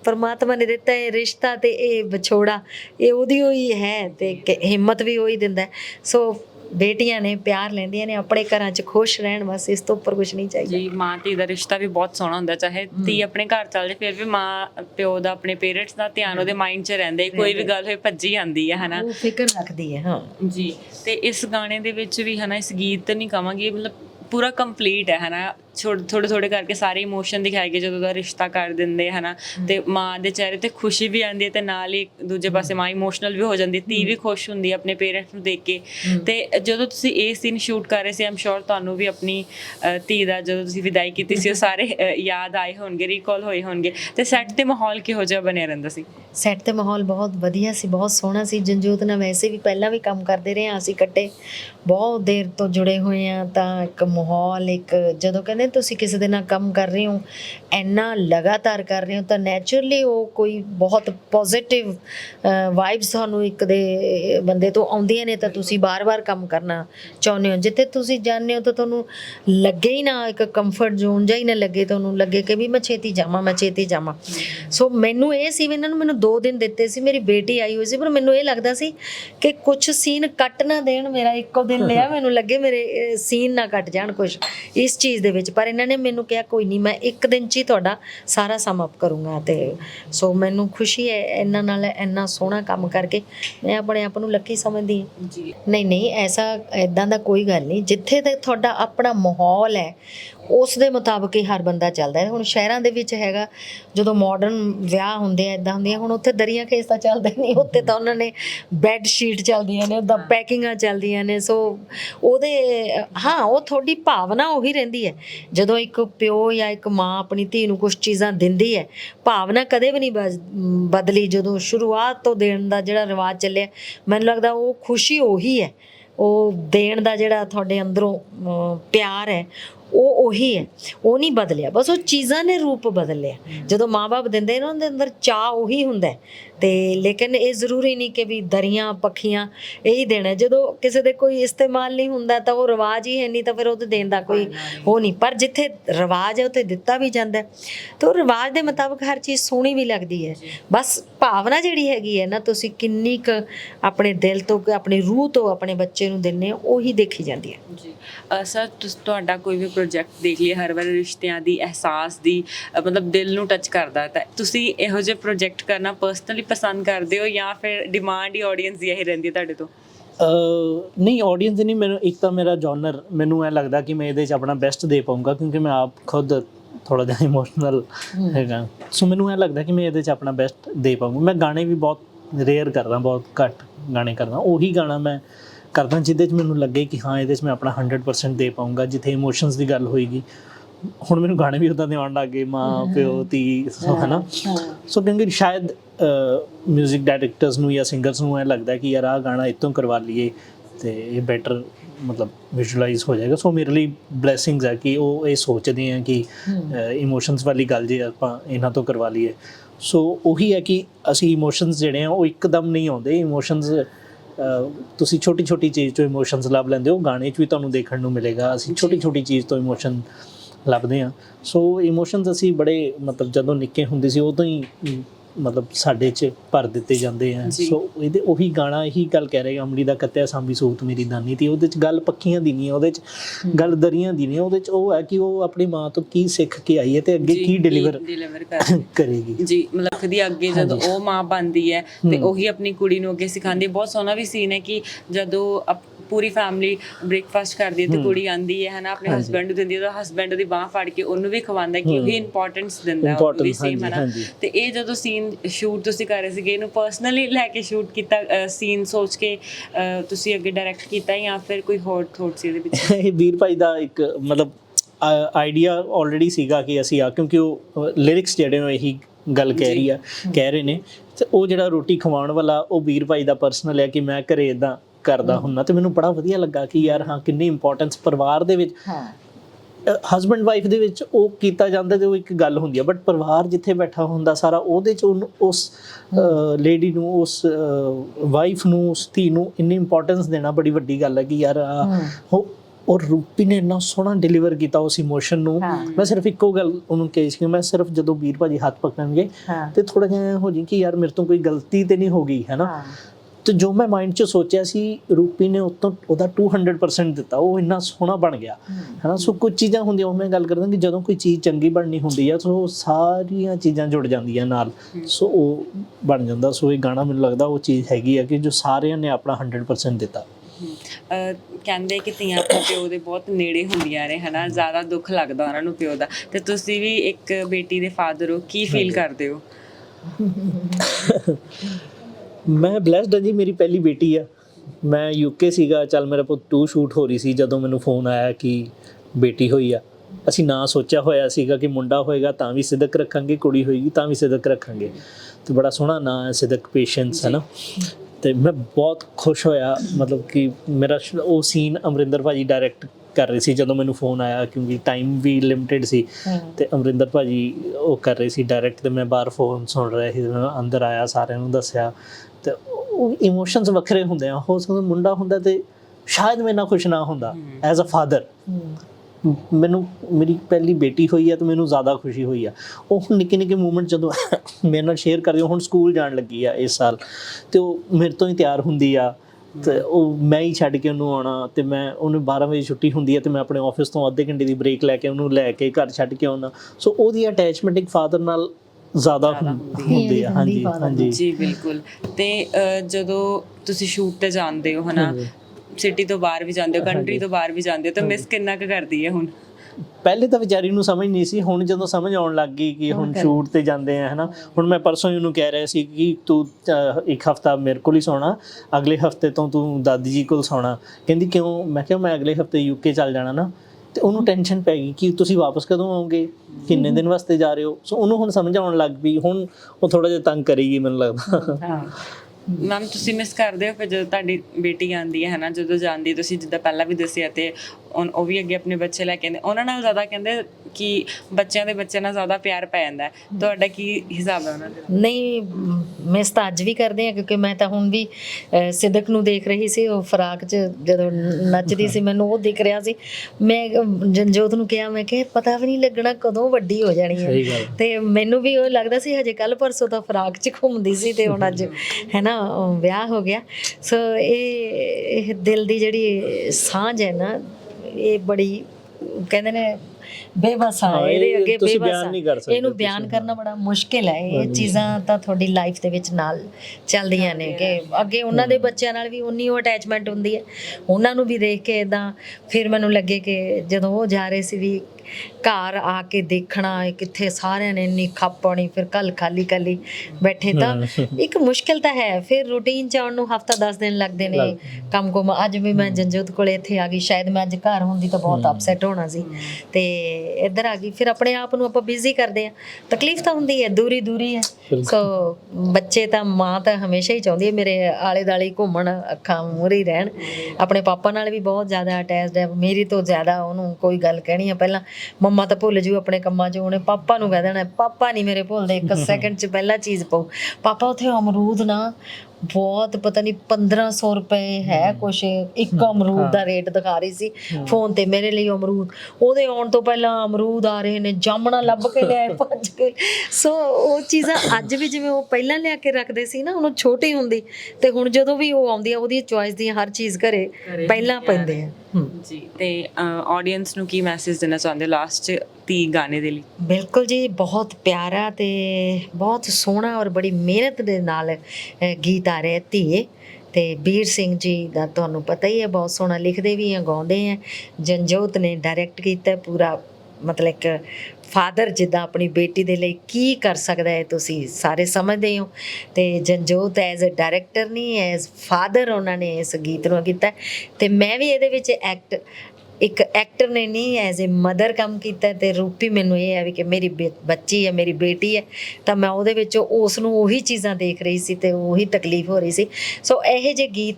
ਪਰਮਾਤਮਾ ਨੇ ਦਿੱਤਾ ਇਹ ਰਿਸ਼ਤਾ ਤੇ ਇਹ ਵਿਛੋੜਾ ਇਹ ਉਹਦੀ ਹੋਈ ਹੈ ਤੇ ਹਿੰਮਤ ਵੀ ਉਹੀ ਦਿੰਦਾ। ਸੋ ਬੇਟੀਆਂ ਨੇ ਪਿਆਰ ਲੈਂਦੀਆਂ ਨੇ ਆਪਣੇ ਘਰਾਂ 'ਚ ਖੁਸ਼ ਰਹਿਣ ਬਸ ਇਸ ਤੋਂ ਉੱਪਰ ਕੁਝ ਨਹੀਂ ਚਾਹੀਦਾ। ਜੀ ਮਾਂ ਧੀ ਦਾ ਰਿਸ਼ਤਾ ਵੀ ਬਹੁਤ ਸੋਹਣਾ ਹੁੰਦਾ ਚਾਹੇ ਧੀ ਆਪਣੇ ਘਰ ਚੱਲ ਜਾਏ ਫਿਰ ਵੀ ਮਾਂ ਪਿਓ ਦਾ ਆਪਣੇ ਪੇਰੈਂਟਸ ਦਾ ਧਿਆਨ ਉਹਦੇ ਮਾਈਂਡ 'ਚ ਰਹਿੰਦਾ ਹੈ ਕੋਈ ਵੀ ਗੱਲ ਹੋਏ ਭੱਜੀ ਆਂਦੀ ਹੈ ਹਨਾ? ਉਹ ਫਿਕਰ ਰੱਖਦੀ ਹੈ ਹਾਂ। ਜੀ ਤੇ ਇਸ ਗਾਣੇ ਦੇ ਵਿੱਚ ਵੀ ਹਨਾ ਇਸ ਗੀਤ ਤਾਂ ਨਹੀਂ ਕਵਾਂਗੀ ਮਤਲਬ ਪੂਰਾ ਕੰਪਲੀਟ ਹੈ ਹਨਾ? ਥੋੜੇ ਥੋੜੇ ਕਰਕੇ ਸਾਰੇ ਇਮੋਸ਼ਨ ਦਿਖਾਏ ਗਏ ਜਦੋਂ ਦਾ ਰਿਸ਼ਤਾ ਕਰ ਦਿੰਦੇ ਹਨਾ। ਤੇ ਮਾਂ ਦੇ ਚਿਹਰੇ ਤੇ ਖੁਸ਼ੀ ਵੀ ਆਉਂਦੀ ਹੈ ਤੇ ਨਾਲ ਹੀ ਦੂਜੇ ਪਾਸੇ ਮਾਂ ਇਮੋਸ਼ਨਲ ਵੀ ਹੋ ਜਾਂਦੀ ਧੀ ਵੀ ਖੁਸ਼ ਹੁੰਦੀ ਹੈ ਆਪਣੇ ਪੇਰੈਂਟਸ ਨੂੰ ਦੇਖ ਕੇ। ਤੇ ਜਦੋਂ ਤੁਸੀਂ ਇਹ ਸੀਨ ਸ਼ੂਟ ਕਰ ਰਹੇ ਸੀ ਆਮ ਸ਼ੋਰ ਤੁਹਾਨੂੰ ਵੀ ਆਪਣੀ ਧੀ ਦਾ ਜਦੋਂ ਤੁਸੀਂ ਵਿਦਾਈ ਕੀਤੀ ਸੀ ਉਹ ਸਾਰੇ ਯਾਦ ਆਏ ਹੋਣਗੇ ਰੀਕਾਲ ਹੋਏ ਹੋਣਗੇ। ਤੇ ਸੈੱਟ ਤੇ ਮਾਹੌਲ ਕਿਹੋ ਜਿਹਾ ਬਣਿਆ ਰਹਿੰਦਾ ਸੀ? ਸੈੱਟ ਤੇ ਮਾਹੌਲ ਬਹੁਤ ਵਧੀਆ ਸੀ ਬਹੁਤ ਸੋਹਣਾ ਸੀ। ਜੰਜੋਤ ਨਾਲ ਵੈਸੇ ਵੀ ਪਹਿਲਾਂ ਵੀ ਕੰਮ ਕਰਦੇ ਰਹੇ ਹਾਂ ਅਸੀਂ ਇਕੱਠੇ। ਬਹੁਤ ਦੇਰ ਤੋਂ ਜੁੜੇ ਹੋਏ ਆ ਤਾਂ ਇੱਕ ਮਾਹੌਲ ਇੱਕ ਜਦੋਂ ਕਹਿੰਦੇ ਤੁਸੀਂ ਕਿਸੇ ਦੇ ਨਾਲ ਕੰਮ ਕਰ ਰਹੇ ਹੋ, ਇੰਨਾ ਲਗਾਤਾਰ ਕਰ ਰਹੇ ਹੋ, ਤਾਂ ਨੇਚਰਲੀ ਉਹ ਕੋਈ ਬਹੁਤ ਪੋਜ਼ਿਟਿਵ ਵਾਈਬਸ ਤੁਹਾਨੂੰ ਇੱਕ ਦੇ, ਬੰਦੇ ਤੋਂ ਆਉਂਦੀਆਂ ਨੇ, ਤਾਂ ਤੁਸੀਂ ਬਾਰ-ਬਾਰ ਕੰਮ ਕਰਨਾ ਚਾਹੁੰਦੇ ਹੋ। ਜਿੱਥੇ ਤੁਸੀਂ ਜਾਂਦੇ ਹੋ, ਤਾਂ ਤੁਹਾਨੂੰ ਲੱਗੇ ਹੀ ਨਾ, ਇੱਕ ਕੰਫਰਟ ਜ਼ੋਨ ਜਿਹਾ ਹੀ ਨਾ ਲੱਗੇ ਤੁਹਾਨੂੰ, ਲੱਗੇ ਕਿ ਵੀ ਮੈਂ ਛੇਤੀ ਜਾਵਾਂ, ਮੈਂ ਛੇਤੀ ਜਾਵਾਂ। ਸੋ ਮੈਨੂੰ ਇਹ ਸੀ ਵੀ ਇਹਨਾਂ ਨੂੰ ਮੈਨੂੰ 2 ਦਿਨ ਦਿੱਤੇ ਸੀ, ਮੇਰੀ ਬੇਟੀ ਆਈ ਹੋਈ ਸੀ, ਪਰ ਮੈਨੂੰ ਇਹ ਲੱਗਦਾ ਸੀ ਕਿ ਕੁਝ ਸੀਨ ਕੱਟ ਨਾ ਦੇਣ, ਮੇਰਾ ਇੱਕੋ ਦਿਨ ਲਿਆ, ਮੈਨੂੰ ਲੱਗੇ ਮੇਰੇ ਸੀਨ ਨਾ ਕੱਟ ਜਾਣ ਕੁਝ ਇਸ ਚੀਜ਼ ਦੇ ਵਿੱਚ। ਪਰ ਇਹਨਾਂ ਨੇ ਮੈਨੂੰ ਕਿਹਾ ਕੋਈ ਨਹੀਂ ਮੈਂ ਇੱਕ ਦਿਨ 'ਚ ਹੀ ਤੁਹਾਡਾ ਸਾਰਾ ਸਮ ਅਪ ਕਰੂੰਗਾ ਤੇ ਸੋ ਮੈਨੂੰ ਖੁਸ਼ੀ ਹੈ ਇਹਨਾਂ ਨਾਲ ਇੰਨਾ ਸੋਹਣਾ ਕੰਮ ਕਰਕੇ। ਮੈਂ ਆਪਣੇ ਆਪ ਨੂੰ ਲੱਕੀ ਸਮਝਦੀ ਹਾਂ। ਜੀ। ਨਹੀਂ ਨਹੀਂ ਐਸਾ ਐਦਾਂ ਦਾ ਕੋਈ ਗੱਲ ਨਹੀਂ ਜਿੱਥੇ ਤੱਕ ਤੁਹਾਡਾ ਆਪਣਾ ਮਾਹੌਲ ਹੈ ਉਸ ਦੇ ਮੁਤਾਬਕ ਹੀ ਹਰ ਬੰਦਾ ਚੱਲਦਾ ਹੈ। ਹੁਣ ਸ਼ਹਿਰਾਂ ਦੇ ਵਿੱਚ ਹੈਗਾ ਜਦੋਂ ਮਾਡਰਨ ਵਿਆਹ ਹੁੰਦੇ ਆ ਇਦਾਂ ਹੁੰਦੀਆਂ ਹੁਣ ਉੱਥੇ ਦਰੀਆਂ ਖੇਸ ਤਾਂ ਚੱਲਦੇ ਨਹੀਂ ਉੱਥੇ ਤਾਂ ਉਹਨਾਂ ਨੇ ਬੈੱਡ ਸ਼ੀਟ ਚੱਲਦੀਆਂ ਨੇ ਉਹਦਾ ਪੈਕਿੰਗਾਂ ਚੱਲਦੀਆਂ ਨੇ ਸੋ ਉਹਦੇ ਹਾਂ ਉਹ ਤੁਹਾਡੀ ਭਾਵਨਾ ਉਹੀ ਰਹਿੰਦੀ ਹੈ। ਜਦੋਂ ਇੱਕ ਪਿਓ ਜਾਂ ਇੱਕ ਮਾਂ ਆਪਣੀ ਧੀ ਨੂੰ ਕੁਝ ਚੀਜ਼ਾਂ ਦਿੰਦੀ ਹੈ ਭਾਵਨਾ ਕਦੇ ਵੀ ਨਹੀਂ ਬਦਲੀ। ਜਦੋਂ ਸ਼ੁਰੂਆਤ ਤੋਂ ਦੇਣ ਦਾ ਜਿਹੜਾ ਰਿਵਾਜ ਚੱਲਿਆ ਮੈਨੂੰ ਲੱਗਦਾ ਉਹ ਖੁਸ਼ੀ ਉਹੀ ਹੈ। ਉਹ ਦੇਣ ਦਾ ਜਿਹੜਾ ਤੁਹਾਡੇ ਅੰਦਰੋਂ ਪਿਆਰ ਹੈ ਉਹ ਉਹੀ ਹੈ, ਉਹ ਨਹੀਂ ਬਦਲਿਆ, ਬਸ ਉਹ ਚੀਜ਼ਾਂ ਨੇ ਰੂਪ ਬਦਲਿਆ। ਜਦੋਂ ਮਾਪੇ ਦਿੰਦੇ ਨੇ ਉਹਨਾਂ ਦੇ ਅੰਦਰ ਚਾਹ ਉਹੀ ਹੁੰਦਾ ਹੈ। ਤੇ ਲੇਕਿਨ ਇਹ ਜ਼ਰੂਰੀ ਨਹੀਂ ਕਿ ਵੀ ਦਰੀਆਂ, ਪੱਖੀਆਂ ਇਹੀ ਦੇਣਾ ਜਦੋਂ ਕਿਸੇ ਦੇ ਕੋਈ ਇਸਤੇਮਾਲ ਨਹੀਂ ਹੁੰਦਾ, ਤਾਂ ਉਹ ਰਿਵਾਜ ਹੀ ਹੈ ਨਹੀਂ, ਤਾਂ ਫਿਰ ਉਹਦੇ ਦੇਣ ਦਾ ਕੋਈ ਉਹ ਨਹੀਂ। ਪਰ ਜਿੱਥੇ ਰਿਵਾਜ ਹੈ, ਉੱਥੇ ਦਿੱਤਾ ਵੀ ਜਾਂਦਾ ਹੈ। ਉਹ ਰਿਵਾਜ ਦੇ ਮੁਤਾਬਕ ਹਰ ਚੀਜ਼ ਸੋਹਣੀ ਵੀ ਲੱਗਦੀ ਹੈ। ਬਸ ਭਾਵਨਾ ਜਿਹੜੀ ਹੈਗੀ ਹੈ ਨਾ, ਤੁਸੀਂ ਕਿੰਨੀ ਕੁ ਆਪਣੇ ਦਿਲ ਤੋਂ ਕਿ ਆਪਣੀ ਰੂਹ ਤੋਂ ਆਪਣੇ ਬੱਚੇ ਨੂੰ ਦਿੰਦੇ ਹੋ, ਉਹੀ ਦੇਖੀ ਜਾਂਦੀ ਹੈ। ਜੀ। ਸਰ ਤੁਹਾਡਾ ਕੋਈ ਵੀ ਪ੍ਰੋਜੈਕਟ ਦੇਖ ਲਈਏ ਹਰ ਵਾਰ ਰਿਸ਼ਤਿਆਂ ਦੀ ਅਹਿਸਾਸ ਦੀ ਮਤਲਬ ਦਿਲ ਨੂੰ ਟੱਚ ਕਰਦਾ ਤਾਂ। ਤੁਸੀਂ ਇਹੋ ਜਿਹੇ ਪ੍ਰੋਜੈਕਟ ਕਰਨਾ ਪਰਸਨਲੀ ਪਸੰਦ ਕਰਦੇ ਹੋ ਜਾਂ ਫਿਰ ਡਿਮਾਂਡ ਹੀ ਆਡੀਅנס ਦੀ ਇਹ ਰਹਿੰਦੀ ਹੈ ਤੁਹਾਡੇ ਤੋਂ? ਨਹੀਂ ਆਡੀਅנס ਨਹੀਂ ਮੈਨੂੰ ਇੱਕ ਤਾਂ ਮੇਰਾ ਜਨਰ ਮੈਨੂੰ ਐ ਲੱਗਦਾ ਕਿ ਮੈਂ ਇਹਦੇ 'ਚ ਆਪਣਾ ਬੈਸਟ ਦੇ ਪਾਉਂਗਾ ਕਿਉਂਕਿ ਮੈਂ ਆਪ ਖੁਦ ਥੋੜਾ ਜਿਹਾ ਇਮੋਸ਼ਨਲ ਹੈਗਾ। ਸੋ ਮੈਨੂੰ ਐ ਲੱਗਦਾ ਕਿ ਮੈਂ ਇਹਦੇ 'ਚ ਆਪਣਾ ਬੈਸਟ ਦੇ ਪਾਉਂਗਾ ਮੈਂ ਗਾਣੇ ਵੀ ਬਹੁਤ ਰੇਅਰ ਕਰਦਾ ਬਹੁਤ ਘੱਟ ਗਾਣੇ ਕਰਦਾ। ਉਹੀ ਗਾਣਾ ਮੈਂ ਕਰਦਾ ਜਿਹਦੇ 'ਚ ਮੈਨੂੰ ਲੱਗੇ ਕਿ ਹਾਂ ਇਹਦੇ 'ਚ ਮੈਂ ਆਪਣਾ 100% ਦੇ ਪਾਉਂਗਾ ਜਿੱਥੇ ਇਮੋਸ਼ਨਸ ਦੀ ਗੱਲ ਹੋਏਗੀ। ਹੁਣ ਮੈਨੂੰ ਗਾਣੇ ਵੀ ਉਦਾਂ ਦੇ ਆਉਣ ਲੱਗ ਗਏ ਮਾਂ ਪਿਓ ਸੋ ਹਨਾ? ਸੋ ਕਿਉਂਕਿ ਸ਼ਾਇਦ 뮤직 ਡਾਇਰੈਕਟਰਸ ਨੂੰ ਜਾਂ ਸਿੰਗਰਸ ਨੂੰ ਇਹ ਲੱਗਦਾ ਕਿ ਯਾਰ ਆਹ ਗਾਣਾ ਇਤੋਂ ਕਰਵਾ ਲਈਏ ਤੇ ਇਹ ਬੈਟਰ ਮਤਲਬ ਵਿਜ਼ੂਅਲਾਈਜ਼ ਹੋ ਜਾਏਗਾ। ਸੋ ਮੇਰੇ ਲਈ ਬਲੇਸਿੰਗਸ ਹੈ ਕਿ ਉਹ ਇਹ ਸੋਚਦੇ ਆ ਕਿ ਇਮੋਸ਼ਨਸ ਵਾਲੀ ਗੱਲ ਜੇ ਆਪਾਂ ਇਹਨਾਂ ਤੋਂ ਕਰਵਾ ਲਈਏ। ਸੋ ਉਹੀ ਹੈ ਕਿ ਅਸੀਂ ਇਮੋਸ਼ਨਸ ਜਿਹੜੇ ਆ ਉਹ ਇੱਕਦਮ ਨਹੀਂ ਆਉਂਦੇ। ਇਮੋਸ਼ਨਸ ਤੁਸੀਂ ਛੋਟੀ ਛੋਟੀ ਚੀਜ਼ ਤੋਂ ਇਮੋਸ਼ਨਸ ਲੱਭ ਲੈਂਦੇ ਹੋ ਗਾਣੇ 'ਚ ਵੀ ਤੁਹਾਨੂੰ ਦੇਖਣ ਨੂੰ ਮਿਲੇਗਾ। ਅਸੀਂ ਛੋਟੀ ਛੋਟੀ ਚੀਜ਼ ਤੋਂ ਇਮੋਸ਼ਨ ਲੱਭਦੇ ਆ ਸੋ ਇਮੋਸ਼ਨਸ ਅਸੀਂ ਬੜੇ ਮਤਲਬ ਜਦੋਂ ਨਿੱਕੇ ਹੁੰਦੇ ਸੀ ਉਦੋਂ ਹੀ ਮਤਲਬ ਸਾਡੇ 'ਚ ਭਰ ਦਿੱਤੇ ਜਾਂਦੇ ਆ। ਸੋ ਇਹਦੇ ਉਹੀ ਗਾਣਾ ਇਹੀ ਗੱਲ ਕਹਿ ਰਿਹਾ ਅਮਲੀ ਦਾ ਕੱਤਿਆ ਸਾਂਭੀ ਸੂਤ ਮੇਰੀ ਦਾਨੀ ਤੇ ਉਹਦੇ 'ਚ ਗੱਲ ਪੱਕੀਆਂ ਦੀ ਨਹੀਂ ਉਹਦੇ 'ਚ ਗੱਲ ਦਰੀਆਂ ਦੀ ਨਹੀਂ ਉਹਦੇ 'ਚ ਉਹ ਹੈ ਕਿ ਉਹ ਆਪਣੀ ਮਾਂ ਤੋਂ ਕੀ ਸਿੱਖ ਕੇ ਆਈ ਹੈ ਤੇ ਅੱਗੇ ਕੀ ਡਿਲੀਵਰ ਡਿਲੀਵਰ ਕਰ ਕਰੇਗੀ। ਜੀ ਮਤਲਬ ਕਦੀ ਅੱਗੇ ਜਦੋਂ ਉਹ ਮਾਂ ਬਣਦੀ ਹੈ ਤੇ ਉਹੀ ਆਪਣੀ ਕੁੜੀ ਨੂੰ ਅੱਗੇ ਸਿਖਾਉਂਦੀ ਬਹੁਤ ਸੋਹਣਾ ਵੀ ਸੀਨ ਹੈ ਕਿ ਜਦੋਂ ਪੂਰੀ ਫੈਮਿਲੀ ਬ੍ਰੇਕਫਾਸਟ ਕਰਦੀ ਹੈ ਤੇ ਕੁੜੀ ਆਂਦੀ ਹੈ ਹਨਾ ਆਪਣੇ ਹਸਬੰਡ ਨੂੰ ਦਿੰਦੀ ਹੈ ਤਾਂ ਹਸਬੰਡ ਉਹਦੀ ਬਾਹ ਫੜ ਕੇ ਉਹਨੂੰ ਵੀ ਖਵਾਉਂਦਾ ਕਿ ਉਹੀ ਇੰਪੋਰਟੈਂਸ ਦਿੰਦਾ ਹੈ ਉਹ ਵੀ ਸੇਮ ਹੈ ਨਾ ਹਾਂਜੀ, ਤੇ ਇਹ ਜਦੋਂ ਸੀਨ ਸ਼ੂਟ ਤੁਸੀਂ ਕਰ ਰਹੇ ਸੀਗੇ ਇਹਨੂੰ ਪਰਸਨਲੀ ਲੈ ਕੇ ਸ਼ੂਟ ਕੀਤਾ ਸੀਨ ਸੋਚ ਕੇ ਤੁਸੀਂ ਅੱਗੇ ਡਾਇਰੈਕਟ ਕੀਤਾ ਜਾਂ ਫਿਰ ਕੋਈ ਹੋਰ ਥੋਟ ਸੀ ਇਹਦੇ ਵਿੱਚ? ਇਹ ਵੀਰ ਭਾਈ ਦਾ ਇੱਕ ਮਤਲਬ ਆਈਡੀਆ ਆਲਰੇਡੀ ਸੀਗਾ ਕਿ ਅਸੀਂ ਆ ਕਿਉਂਕਿ ਉਹ ਲਿਰਿਕਸ ਜਿਹੜੇ ਨੇ ਇਹੀ ਗੱਲ ਕਹਿ ਰਹੀ ਆ ਕਹਿ ਰਹੇ ਨੇ। ਤੇ ਉਹ ਜਿਹੜਾ ਰੋਟੀ ਖਵਾਉਣ ਵਾਲਾ ਉਹ ਵੀਰ ਭਾਈ ਦਾ ਪਰਸਨਲ ਹੈ ਕਿ ਮੈਂ ਘਰੇ ਇਦਾਂ ਕਰਦਾ ਹੁੰਨਾ ਤੇ ਮੈਨੂੰ ਬੜਾ ਵਧੀਆ ਲੱਗਾ ਕਿ ਯਾਰ ਹਾਂ ਕਿੰਨੀ ਇੰਪੋਰਟੈਂਸ ਪਰਿਵਾਰ ਦੇ ਵਿੱਚ ਹਾਂ। ਹਸਬੰਡ ਵਾਈਫ ਦੇ ਵਿੱਚ ਉਹ ਕੀਤਾ ਜਾਂਦਾ ਤੇ ਉਹ ਇੱਕ ਗੱਲ ਹੁੰਦੀ ਹੈ ਬਟ ਪਰਿਵਾਰ ਜਿੱਥੇ ਬੈਠਾ ਹੁੰਦਾ ਸਾਰਾ ਉਹਦੇ ਚ ਉਸ ਲੇਡੀ ਨੂੰ ਉਸ ਵਾਈਫ ਨੂੰ ਉਸ ਧੀ ਨੂੰ ਇੰਨੀ ਇੰਪੋਰਟੈਂਸ ਦੇਣਾ ਬੜੀ ਵੱਡੀ ਗੱਲ ਹੈ ਕਿ ਯਾਰ ਔਰ ਰੂਪੀ ਨੇ ਇੰਨਾ ਸੋਹਣਾ ਡਿਲੀਵਰ ਕੀਤਾ ਉਸ ਇਮੋਸ਼ਨ ਨੂੰ। ਮੈਂ ਸਿਰਫ ਇੱਕੋ ਗੱਲ ਉਹਨੂੰ ਕਹੀ ਸੀ ਕਿ ਮੈਂ ਸਿਰਫ ਜਦੋਂ ਵੀਰ ਭਾਜੀ ਹੱਥ ਪਕੜਨਗੇ ਤੇ ਥੋੜਾ ਜਿਹਾ ਹੋ ਜੀ ਕਿ ਯਾਰ ਮੇਰੇ ਤੋਂ ਕੋਈ ਗਲਤੀ ਤੇ ਨਹੀਂ ਹੋ ਗਈ ਹੈ ਨਾ? ਤੇ ਜੋ ਮੈਂ ਮਾਈਂਡ 'ਚ ਸੋਚਿਆ ਸੀ ਰੂਪੀ ਨੇ ਉਤੋਂ ਉਹਦਾ 200% ਦਿੱਤਾ ਉਹ ਇੰਨਾ ਸੋਹਣਾ ਬਣ ਗਿਆ। ਹਨਾ ਸੋ ਕੁਝ ਚੀਜ਼ਾਂ ਹੁੰਦੀਆਂ ਉਹ ਮੈਂ ਗੱਲ ਕਰਦਾ ਕਿ ਜਦੋਂ ਕੋਈ ਚੀਜ਼ ਚੰਗੀ ਬਣਨੀ ਹੁੰਦੀ ਆ ਸੋ ਸਾਰੀਆਂ ਚੀਜ਼ਾਂ ਜੁੜ ਜਾਂਦੀਆਂ ਨਾਲ। ਸੋ ਉਹ ਬਣ ਜਾਂਦਾ ਸੋ ਇਹ ਗਾਣਾ ਮੈਨੂੰ ਲੱਗਦਾ ਉਹ ਚੀਜ਼ ਹੈਗੀ ਆ ਕਿ ਜੋ ਸਾਰਿਆਂ ਨੇ ਆਪਣਾ 100% ਦਿੱਤਾ। ਕਹਿੰਦੇ ਕਿ ਧੀਆਂ ਆਪਣੇ ਪਿਓ ਦੇ ਬਹੁਤ ਨੇੜੇ ਹੁੰਦੀਆਂ ਨੇ ਹਨਾ ਜ਼ਿਆਦਾ ਦੁੱਖ ਲੱਗਦਾ ਉਹਨਾਂ ਨੂੰ ਪਿਓ ਦਾ। ਤੇ ਤੁਸੀਂ ਵੀ ਇੱਕ ਬੇਟੀ ਦੇ ਫਾਦਰ ਹੋ ਕੀ ਫੀਲ ਕਰਦੇ ਹੋ? ਮੈਂ ਬlesed ਹਾਂ ਜੀ ਮੇਰੀ ਪਹਿਲੀ ਬੇਟੀ ਆ। ਮੈਂ ਯੂਕੇ ਸੀਗਾ ਚੱਲ ਮੇਰਾ ਪੁੱਤ 2 ਸ਼ੂਟ ਹੋ ਰਹੀ ਸੀ ਜਦੋਂ ਮੈਨੂੰ ਫੋਨ ਆਇਆ ਕਿ ਬੇਟੀ ਹੋਈ ਆ। ਅਸੀਂ ਨਾ ਸੋਚਿਆ ਹੋਇਆ ਸੀਗਾ ਕਿ ਮੁੰਡਾ ਹੋਏਗਾ ਤਾਂ ਵੀ ਸਿਦਕ ਰੱਖਾਂਗੇ ਕੁੜੀ ਹੋਏਗੀ ਤਾਂ ਵੀ ਸਿਦਕ ਰੱਖਾਂਗੇ। ਤੇ ਬੜਾ ਸੋਹਣਾ ਨਾਂ ਹੈ ਸਿਦਕ ਪੇਸ਼ੈਂਸ ਹੈ ਨਾ? ਤੇ ਮੈਂ ਬਹੁਤ ਖੁਸ਼ ਹੋਇਆ ਮਤਲਬ ਕਿ ਮੇਰਾ ਉਹ ਸੀਨ ਅਮਰਿੰਦਰ ਭਾਜੀ ਡਾਇਰੈਕਟ ਕਰ ਰਹੇ ਸੀ ਜਦੋਂ ਮੈਨੂੰ ਫੋਨ ਆਇਆ ਕਿਉਂਕਿ ਟਾਈਮ ਵੀ ਲਿਮਿਟਿਡ ਸੀ। ਤੇ ਅਮਰਿੰਦਰ ਭਾਜੀ ਉਹ ਕਰ ਰਹੇ ਸੀ ਡਾਇਰੈਕਟ ਤੇ ਮੈਂ ਬਾਹਰ ਫੋਨ ਸੁਣ ਰਿਹਾ ਸੀ ਅੰਦਰ ਆਇਆ ਸਾਰਿਆਂ ਨੂੰ ਦੱਸਿਆ। ਤੇ ਉਹ ਇਮੋਸ਼ਨਸ ਵੱਖਰੇ ਹੁੰਦੇ ਆ। ਹੋ ਸਕਦਾ ਮੁੰਡਾ ਹੁੰਦਾ ਤੇ ਸ਼ਾਇਦ ਮੈਂ ਨਾ ਖੁਸ਼ ਨਾ ਹੁੰਦਾ ਐਜ਼ ਅ ਫਾਦਰ ਮੈਨੂੰ ਮੇਰੀ ਪਹਿਲੀ ਬੇਟੀ ਹੋਈ ਆ ਤੇ ਮੈਨੂੰ ਜ਼ਿਆਦਾ ਖੁਸ਼ੀ ਹੋਈ ਆ। ਉਹ ਨਿੱਕੇ ਨਿੱਕੇ ਮੂਮੈਂਟ ਜਦੋਂ ਮੇਰੇ ਨਾਲ ਸ਼ੇਅਰ ਕਰਦੀ ਹੁਣ ਸਕੂਲ ਜਾਣ ਲੱਗੀ ਆ ਇਸ ਸਾਲ। ਤੇ ਉਹ ਮੇਰੇ ਤੋਂ ਹੀ ਤਿਆਰ ਹੁੰਦੀ ਆ। ਤੇ ਉਹ ਮੈਂ ਹੀ ਛੱਡ ਕੇ ਉਹਨੂੰ ਆਉਣਾ ਤੇ ਮੈਂ ਉਹਨੂੰ 12 ਵਜੇ ਛੁੱਟੀ ਹੁੰਦੀ ਹੈ ਤੇ ਮੈਂ ਆਪਣੇ ਆਫਿਸ ਤੋਂ ਅੱਧੇ ਘੰਟੇ ਦੀ ਬ੍ਰੇਕ ਲੈ ਕੇ ਉਹਨੂੰ ਲੈ ਕੇ ਘਰ ਛੱਡ ਕੇ ਆਉਣਾ। ਸੋ ਉਹਦੀ ਅਟੈਚਮੈਂਟ ਇੱਕ ਫਾਦਰ ਨਾਲ ਜ਼ਿਆਦਾ ਹੁੰਦੀ ਆ ਹਾਂਜੀ ਹਾਂਜੀ। ਜੀ ਬਿਲਕੁਲ। ਤੇ ਜਦੋਂ ਤੁਸੀਂ ਸ਼ੂਟ ਤੇ ਜਾਂਦੇ ਹੋ ਹਨਾ? ਸਿਟੀ ਤੋਂ ਬਾਹਰ ਵੀ ਜਾਂਦੇ ਹੋ ਕੰਟਰੀ ਤੋਂ ਬਾਹਰ ਵੀ ਜਾਂਦੇ ਹੋ ਤਾਂ ਮਿਸ ਕਿੰਨਾ ਕੁ ਕਰਦੀ ਹੈ ਹੁਣ? ਪਹਿਲੇ ਤਾਂ ਵਿਚਾਰੀ ਨੂੰ ਸਮਝ ਨਹੀਂ ਸੀ ਹੁਣ ਜਦੋਂ ਸਮਝ ਆਉਣ ਲੱਗ ਗਈ ਕਿ ਹੁਣ ਸ਼ੂਟ ਤੇ ਜਾਂਦੇ ਆ ਹਨਾ? ਹੁਣ ਮੈਂ ਪਰਸੋਂ ਹੀ ਉਹਨੂੰ ਕਹਿ ਰਿਹਾ ਸੀ ਕਿ ਤੂੰ ਇੱਕ ਹਫਤਾ ਮੇਰੇ ਕੋਲ ਹੀ ਸੌਣਾ ਅਗਲੇ ਹਫ਼ਤੇ ਤੋਂ ਤੂੰ ਦਾਦੀ ਜੀ ਕੋਲ ਸੌਣਾ। ਕਹਿੰਦੀ ਕਿਉਂ? ਮੈਂ ਕਿਹਾ ਮੈਂ ਅਗਲੇ ਹਫ਼ਤੇ ਯੂਕੇ ਚੱਲ ਜਾਣਾ ਨਾ। ਤੇ ਉਹਨੂੰ ਟੈਨਸ਼ਨ ਪੈ ਗਈ ਕਿ ਤੁਸੀਂ ਵਾਪਸ ਕਦੋਂ ਆਓਗੇ? ਕਿੰਨੇ ਦਿਨ ਵਾਸਤੇ ਜਾ ਰਹੇ ਹੋ? ਸੋ ਉਹਨੂੰ ਹੁਣ ਸਮਝ ਆਉਣ ਲੱਗ ਪਈ। ਹੁਣ ਉਹ ਥੋੜਾ ਜਿਹਾ ਤੰਗ ਕਰੇਗੀ ਮੈਨੂੰ ਲੱਗਦਾ। ਹਾਂ। ਮੈਮ ਤੁਸੀਂ ਮਿਸ ਕਰਦੇ ਹੋ ਫਿਰ ਜਦੋਂ ਤੁਹਾਡੀ ਬੇਟੀ ਆਂਦੀ ਹੈ, ਹਨਾ? ਜਦੋਂ ਜਾਂਦੀ ਤੁਸੀਂ ਜਿੱਦਾਂ ਪਹਿਲਾਂ ਵੀ ਦੱਸਿਆ ਤੇ ਉਨ- ਉਹ ਵੀ ਅੱਗੇ ਆਪਣੇ ਬੱਚੇ ਲੈ ਕੇ ਆਉਂਦੇ ਉਹਨਾਂ ਨਾਲ ਜ਼ਿਆਦਾ ਕਹਿੰਦੇ ਕਿ ਬੱਚਿਆਂ ਦੇ ਬੱਚੇ ਨਾਲ ਜ਼ਿਆਦਾ ਪਿਆਰ ਪੈ ਜਾਂਦਾ ਹੈ। ਤੁਹਾਡਾ ਕੀ ਹਿਸਾਬ ਹੈ ਉਹਨਾਂ ਦੇ ਨਾਲ? ਨਹੀਂ ਮਿਸ ਤਾਂ ਅੱਜ ਵੀ ਕਰਦੇ ਆ ਕਿਉਂਕਿ ਮੈਂ ਤਾਂ ਹੁਣ ਵੀ ਅਹ, ਸਿਦਕ ਨੂੰ ਦੇਖ ਰਹੀ ਸੀ ਉਹ ਫਰਾਕ 'ਚ ਜਦੋਂ ਨੱਚਦੀ ਸੀ ਮੈਨੂੰ ਉਹ ਦਿਖ ਰਿਹਾ ਸੀ। ਮੈਂ ਅਹ, ਜਨਜੋਤ ਨੂੰ ਕਿਹਾ ਮੈਂ ਕਿ ਪਤਾ ਵੀ ਨਹੀਂ ਲੱਗਣਾ ਕਦੋਂ ਵੱਡੀ ਹੋ ਜਾਣੀ ਹੈ। ਗੱਲ। ਤੇ ਮੈਨੂੰ ਵੀ ਉਹ ਲੱਗਦਾ ਸੀ ਹਜੇ ਕੱਲ ਪਰਸੋਂ ਤਾਂ ਫਰਾਕ 'ਚ ਘੁੰਮਦੀ ਸੀ ਤੇ ਹੁਣ ਅੱਜ ਹੈ ਨਾ ਉਹ ਵਿਆਹ ਹੋ ਗਿਆ। ਸੋ ਇਹ ਇਹ ਦਿਲ ਦੀ ਜਿਹੜੀ ਸਾਂਝ ਹੈ ਨਾ ਇਹ ਬੜੀ ਕਹਿੰਦੇ ਨੇ ਬੇਬਸ ਆ ਹਾਂ, ਇਹ ਇਹਦੇ ਅੱਗੇ ਤੁਸੀਂ ਬਿਆਨ ਨਹੀਂ ਕਰ ਸਕਦੇ ਇਹਨੂੰ ਬਿਆਨ ਕਰਨਾ ਬੜਾ ਮੁਸ਼ਕਿਲ ਹੈ ਇਹ ਚੀਜ਼ਾਂ ਤਾਂ ਤੁਹਾਡੀ ਲਾਈਫ ਦੇ ਵਿੱਚ ਨਾਲ ਚੱਲਦੀਆਂ ਨੇ ਕਿ ਅੱਗੇ ਉਹਨਾਂ ਦੇ ਬੱਚਿਆਂ ਨਾਲ ਵੀ ਉਨੀ ਉਹ ਅਟੈਚਮੈਂਟ ਹੁੰਦੀ ਹੈ। ਉਹਨਾਂ ਨੂੰ ਵੀ ਦੇਖ ਕੇ ਇਦਾਂ ਫਿਰ ਮੈਨੂੰ ਲੱਗੇ ਕਿ ਜਦੋਂ ਉਹ ਜਾ ਰਹੇ ਸੀ ਵੀ ਘਰ ਆ ਕੇ ਦੇਖਣਾ ਇਹ ਕਿੱਥੇ ਸਾਰਿਆਂ ਨੇ ਇੰਨੀ ਖਾਪਣੀ ਫਿਰ ਕੱਲ ਖਾਲੀ ਖਾਲੀ ਬੈਠੇ ਤਾਂ ਇੱਕ ਮੁਸ਼ਕਿਲ ਤਾਂ ਹੈ ਫਿਰ ਰੂਟੀਨ ਚ ਆਉਣ ਨੂੰ ਹਫਤਾ 10 ਦਿਨ ਲੱਗਦੇ ਨੇ ਕੰਮ ਕੁਮ। ਅੱਜ ਵੀ ਮੈਂ ਜੰਜੋਤ ਕੋਲੇ ਇੱਥੇ ਆ ਗਈ ਸ਼ਾਇਦ ਮੈਂ ਅੱਜ ਘਰ ਹੁੰਦੀ ਤਾਂ ਬਹੁਤ ਅਪਸੈਟ ਹੋਣਾ ਸੀ। ਤੇ ਇੱਧਰ ਆ ਗਈ ਫਿਰ ਆਪਣੇ ਆਪ ਨੂੰ ਆਪਾਂ ਬਿਜ਼ੀ ਕਰਦੇ ਆ ਤਕਲੀਫ ਤਾਂ ਹੁੰਦੀ ਹੈ ਦੂਰੀ ਦੂਰੀ ਹੈ। ਸੋ ਬੱਚੇ ਤਾਂ ਮਾਂ ਤਾਂ ਹਮੇਸ਼ਾ ਹੀ ਚਾਹੁੰਦੀ ਹੈ ਮੇਰੇ ਆਲੇ ਦਾਲੇ ਘੁੰਮਣ ਅੱਖਾਂ ਮੂਹਰੇ ਰਹਿਣ। ਆਪਣੇ ਪਾਪਾ ਨਾਲ ਵੀ ਬਹੁਤ ਜ਼ਿਆਦਾ ਅਟੈਚਡ ਹੈ ਮੇਰੀ ਤੋਂ ਜ਼ਿਆਦਾ ਉਹਨੂੰ ਕੋਈ ਗੱਲ ਕਹਿਣੀ ਹੈ। ਪਹਿਲਾਂ ਮੰਮਾ ਤਾਂ ਭੁੱਲ ਜੂ ਆਪਣੇ ਕੰਮਾਂ 'ਚ ਉਹਨੇ ਪਾਪਾ ਨੂੰ ਕਹਿ ਦੇਣਾ ਪਾਪਾ ਨਹੀਂ ਮੇਰੇ ਭੁੱਲਦੇ ਇੱਕ ਸੈਕਿੰਡ 'ਚ ਪਹਿਲਾਂ ਚੀਜ਼ ਪਾਉ ਪਾਪਾ ਉੱਥੇ ਅਮਰੂਦ ਨਾ ਬਹੁਤ ਪਤਾ ਨਹੀਂ 1500 ਰੁਪਏ ਹੈ ਕੁਛ ਇੱਕ ਅਮਰੂਦ ਦਾ ਰੇਟ ਦਿਖਾ ਰਹੀ ਸੀ ਫੋਨ ਤੇ ਮੇਰੇ ਲਈ ਅਮਰੂਦ ਉਹਦੇ ਆਉਣ ਤੋਂ ਪਹਿਲਾਂ ਅਮਰੂਦ ਆ ਰਹੇ ਨੇ ਜਾਮਣਾ ਲੱਭ ਕੇ ਲਿਆਏ ਭੱਜ ਕੇ। ਸੋ ਉਹ ਚੀਜ਼ਾਂ ਅੱਜ ਵੀ ਜਿਵੇਂ ਉਹ ਪਹਿਲਾਂ ਲਿਆ ਕੇ ਰੱਖਦੇ ਸੀ ਨਾ ਉਹਨੂੰ ਛੋਟੀ ਹੁੰਦੀ ਤੇ ਹੁਣ ਜਦੋਂ ਵੀ ਉਹ ਆਉਂਦੀ ਆ ਉਹਦੀ ਚੋਇਸ ਦੀਆਂ ਹਰ ਚੀਜ਼ ਘਰੇ ਪਹਿਲਾਂ ਪੈਂਦੇ ਆ। ਜੀ ਤੇ ਆਡੀਅנס ਨੂੰ ਕੀ ਮੈਸੇਜ ਦੇਣਾ ਚਾਹੁੰਦੇ ਲਾਸਟ ਚ ਗਾਣੇ ਦੇ ਲਈ? ਬਿਲਕੁਲ ਜੀ ਬਹੁਤ ਪਿਆਰਾ ਤੇ ਬਹੁਤ ਸੋਹਣਾ ਔਰ ਬੜੀ ਮਿਹਨਤ ਦੇ ਨਾਲ ਗੀਤ ਆ ਰਿਹਾ ਧੀਏ ਤੇ ਵੀਰ ਸਿੰਘ ਜੀ ਦਾ ਤੁਹਾਨੂੰ ਪਤਾ ਹੀ ਹੈ ਬਹੁਤ ਸੋਹਣਾ ਲਿਖਦੇ ਵੀ ਆ ਗਾਉਂਦੇ ਆ। ਜੰਜੋਤ ਨੇ ਡਾਇਰੈਕਟ ਕੀਤਾ ਪੂਰਾ ਮਤਲਬ ਕਿ ਫਾਦਰ ਜਿੱਦਾਂ ਆਪਣੀ ਬੇਟੀ ਦੇ ਲਈ ਕੀ ਕਰ ਸਕਦਾ ਹੈ ਤੁਸੀਂ ਸਾਰੇ ਸਮਝਦੇ ਹੋ ਤੇ ਜਨਜੋਤ ਐਜ਼ ਅ ਡਾਇਰੈਕਟਰ ਨਹੀਂ ਐਜ਼ ਫਾਦਰ ਉਹਨਾਂ ਨੇ ਇਸ ਗੀਤ ਨੂੰ ਕੀਤਾ ਹੈ। ਤੇ ਮੈਂ ਵੀ ਇਹਦੇ ਵਿੱਚ ਐਕਟ ਇੱਕ ਐਕਟਰ ਨੇ ਨਹੀਂ ਐਜ਼ ਅ ਮਦਰ ਕੰਮ ਕੀਤਾ ਤੇ ਰੂਪੀ ਮੈਨੂੰ ਇਹ ਹੈ ਵੀ ਕਿ ਮੇਰੀ ਬੇ- ਬੱਚੀ ਹੈ ਮੇਰੀ ਬੇਟੀ ਹੈ ਤਾਂ ਮੈਂ ਉਹਦੇ ਵਿੱਚ ਉਸ ਨੂੰ ਉਹੀ ਚੀਜ਼ਾਂ ਦੇਖ ਰਹੀ ਸੀ ਤੇ ਉਹੀ ਤਕਲੀਫ ਹੋ ਰਹੀ ਸੀ। ਸੋ ਇਹੋ ਜਿਹੇ ਗੀਤ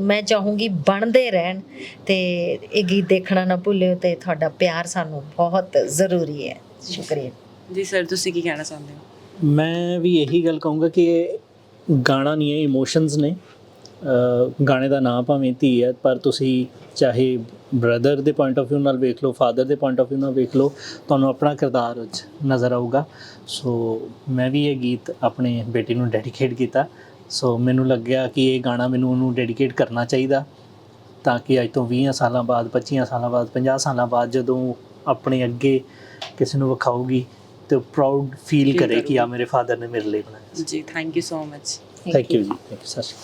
ਮੈਂ ਚਾਹੂੰਗੀ ਬਣਦੇ ਰਹਿਣ ਤੇ ਇਹ ਗੀਤ ਦੇਖਣਾ ਨਾ ਭੁੱਲਿਓ ਤੇ ਤੁਹਾਡਾ ਪਿਆਰ ਸਾਨੂੰ ਬਹੁਤ ਜ਼ਰੂਰੀ ਹੈ। ਸ਼ੁਕਰੀਆ। ਜੀ ਸਰ ਤੁਸੀਂ ਕੀ ਕਹਿਣਾ ਚਾਹੁੰਦੇ ਹੋ? ਮੈਂ ਵੀ ਇਹੀ ਗੱਲ ਕਹੂੰਗਾ ਕਿ ਇਹ ਗਾਣਾ ਨਹੀਂ ਹੈ ਇਮੋਸ਼ਨਸ ਨੇ। ਗਾਣੇ ਦਾ ਨਾਮ ਭਾਵੇਂ ਧੀ ਹੈ ਪਰ ਤੁਸੀਂ ਚਾਹੇ ਬ੍ਰਦਰ ਦੇ ਪੁਆਇੰਟ ਆਫ View ਨਾਲ ਵੇਖ ਲਓ ਫਾਦਰ ਦੇ ਪੁਆਇੰਟ ਆਫ View ਨਾਲ ਵੇਖ ਲਓ ਤੁਹਾਨੂੰ ਆਪਣਾ ਕਿਰਦਾਰ ਵਿੱਚ ਨਜ਼ਰ ਆਊਗਾ। ਸੋ ਮੈਂ ਵੀ ਇਹ ਗੀਤ ਆਪਣੇ ਬੇਟੀ ਨੂੰ ਡੈਡੀਕੇਟ ਕੀਤਾ। ਸੋ ਮੈਨੂੰ ਲੱਗਿਆ ਕਿ ਇਹ ਗਾਣਾ ਮੈਨੂੰ ਉਹਨੂੰ ਡੈਡੀਕੇਟ ਕਰਨਾ ਚਾਹੀਦਾ ਤਾਂ ਕਿ ਅੱਜ ਤੋਂ 20 ਸਾਲਾਂ ਬਾਅਦ 25 ਸਾਲਾਂ ਬਾਅਦ 50 ਸਾਲਾਂ ਬਾਅਦ ਜਦੋਂ ਆਪਣੇ ਅੱਗੇ ਕਿਸੇ ਨੂੰ ਵਿਖਾਊਗੀ ਤੇ ਪ੍ਰਾਊਡ ਫੀਲ ਕਰੇ ਕਿ। ਆ ਮੇਰੇ ਫਾਦਰ ਨੇ ਮੇਰੇ ਲਈ ਬਣਾਇਆ ਜੀ thank you so much thank you ਜੀ। Thank you sir